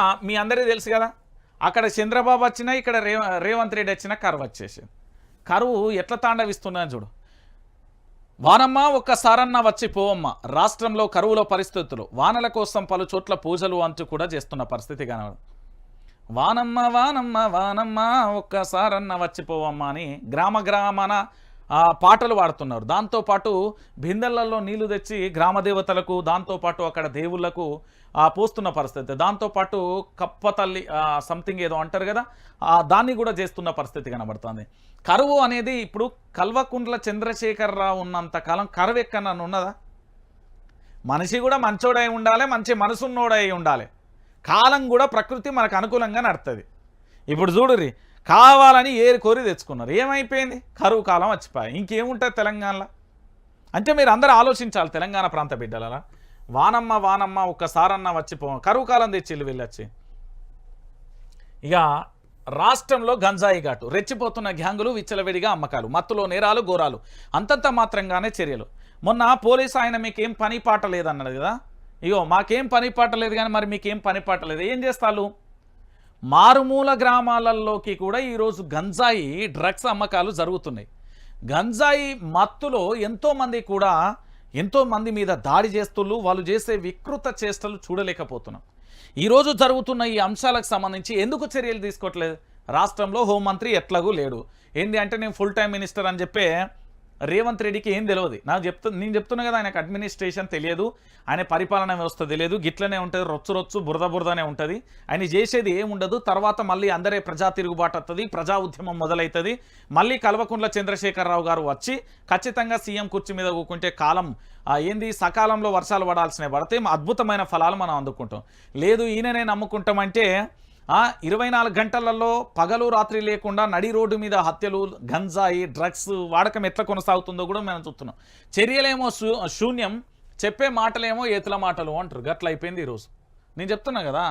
మీ అందరికీ తెలుసు కదా? అక్కడ చంద్రబాబు వచ్చినా ఇక్కడ రే రేవంత్ రెడ్డి వచ్చినా కరువు వచ్చేసి కరువు ఎట్లా తాండవిస్తున్నది చూడు. వానమ్మ ఒక్కసారన్నా వచ్చి పోవమ్మ. రాష్ట్రంలో కరువులో పరిస్థితులు వానల కోసం పలు చోట్ల పూజలు అంటూ కూడా చేస్తున్న పరిస్థితి కనబడు. వానమ్మ వానమ్మ వానమ్మ ఒక్కసారన్నా వచ్చిపోవమ్మ అని గ్రామ గ్రామాన పాటలు పాడుతున్నారు దాంతోపాటు బిందెలలో నీళ్ళు తెచ్చి గ్రామ దేవతలకు దాంతోపాటు అక్కడ దేవుళ్ళకు పోస్తున్న పరిస్థితి. దాంతోపాటు కప్ప తల్లి సంథింగ్ ఏదో అంటారు కదా దాన్ని కూడా చేస్తున్న పరిస్థితి కనబడుతుంది. కరువు అనేది ఇప్పుడు కల్వకుంట్ల చంద్రశేఖరరావు ఉన్నంత కాలం కరువు ఎక్కడన్నా ఉన్నదా? మనిషి కూడా మంచోడై ఉండాలి మంచి మనసున్నోడై ఉండాలి. కాలం కూడా ప్రకృతి మనకు అనుకూలంగా నడుతుంది. ఇప్పుడు చూడుర్రి కావాలని ఏరి కోరి తెచ్చుకున్నారు. ఏమైపోయింది? కరువు కాలం వచ్చిపోయి ఇంకేముంటుంది తెలంగాణలో? అంటే మీరు అందరూ ఆలోచించాలి తెలంగాణ ప్రాంత బిడ్డలరా. వానమ్మ వానమ్మ ఒక్కసారన్నా వచ్చిపో కరువు కాలం తెచ్చిళ్ళు వెళ్ళొచ్చి. ఇక రాష్ట్రంలో గంజాయి ఘాటు రెచ్చిపోతున్న గ్యాంగులు విచ్చలవిడిగా అమ్మకాలు మత్తులో నేరాలు ఘోరాలు అంతంత మాత్రంగానే చర్యలు. మొన్న పోలీసు ఆయన మీకేం పని పాట లేదన్నది కదా. ఇగో మాకేం పని పాట లేదు కానీ మరి మీకేం పని పాట లేదు. ఏం చేస్తారు మారుమూల గ్రామాలలోకి కూడా ఈరోజు గంజాయి డ్రగ్స్ అమ్మకాలు జరుగుతున్నాయి. గంజాయి మత్తులో ఎంతోమంది కూడా ఎంతోమంది మీద దాడి చేస్తుళ్ళు వాళ్ళు చేసే వికృత చేష్టలు చూడలేకపోతున్నాం. ఈరోజు జరుగుతున్న ఈ అంశాలకు సంబంధించి ఎందుకు చర్యలు తీసుకోవట్లేదు? రాష్ట్రంలో హోంమంత్రి ఎట్లాగూ లేడు. ఏంది అంటే నేను ఫుల్ టైం మినిస్టర్ అని చెప్పే రేవంత్ రెడ్డికి ఏం తెలియదు నాకు చెప్తు నేను చెప్తున్నా కదా ఆయనకు అడ్మినిస్ట్రేషన్ తెలియదు ఆయన పరిపాలన వ్యవస్థ తెలియదు గిట్లనే ఉంటుంది రొచ్చు రొచ్చు బురద బురదనే ఉంటుంది. ఆయన చేసేది ఏం ఉండదు తర్వాత మళ్ళీ అందరే ప్రజా తిరుగుబాటు వస్తుంది ప్రజా ఉద్యమం మొదలవుతుంది మళ్ళీ కల్వకుంట్ల చంద్రశేఖరరావు గారు వచ్చి ఖచ్చితంగా సీఎం కుర్చీ మీద కూకుంటే కాలం ఏంది సకాలంలో వర్షాలు పడాల్సినవి పడితే అద్భుతమైన ఫలాలు మనం అందుకుంటాం. లేదు ఈయననే నమ్ముకుంటామంటే ఇరవై నాలుగు గంటలలో పగలు రాత్రి లేకుండా నడి రోడ్డు మీద హత్యలు గంజాయి డ్రగ్స్ వాడకం ఎట్లా కొనసాగుతుందో కూడా మనం చూస్తున్నాం. చర్యలేమో శూన్యం చెప్పే మాటలేమో ఏతుల మాటలు అంటారు. గట్ల అయిపోయింది ఈరోజు. నేను చెప్తున్నా కదా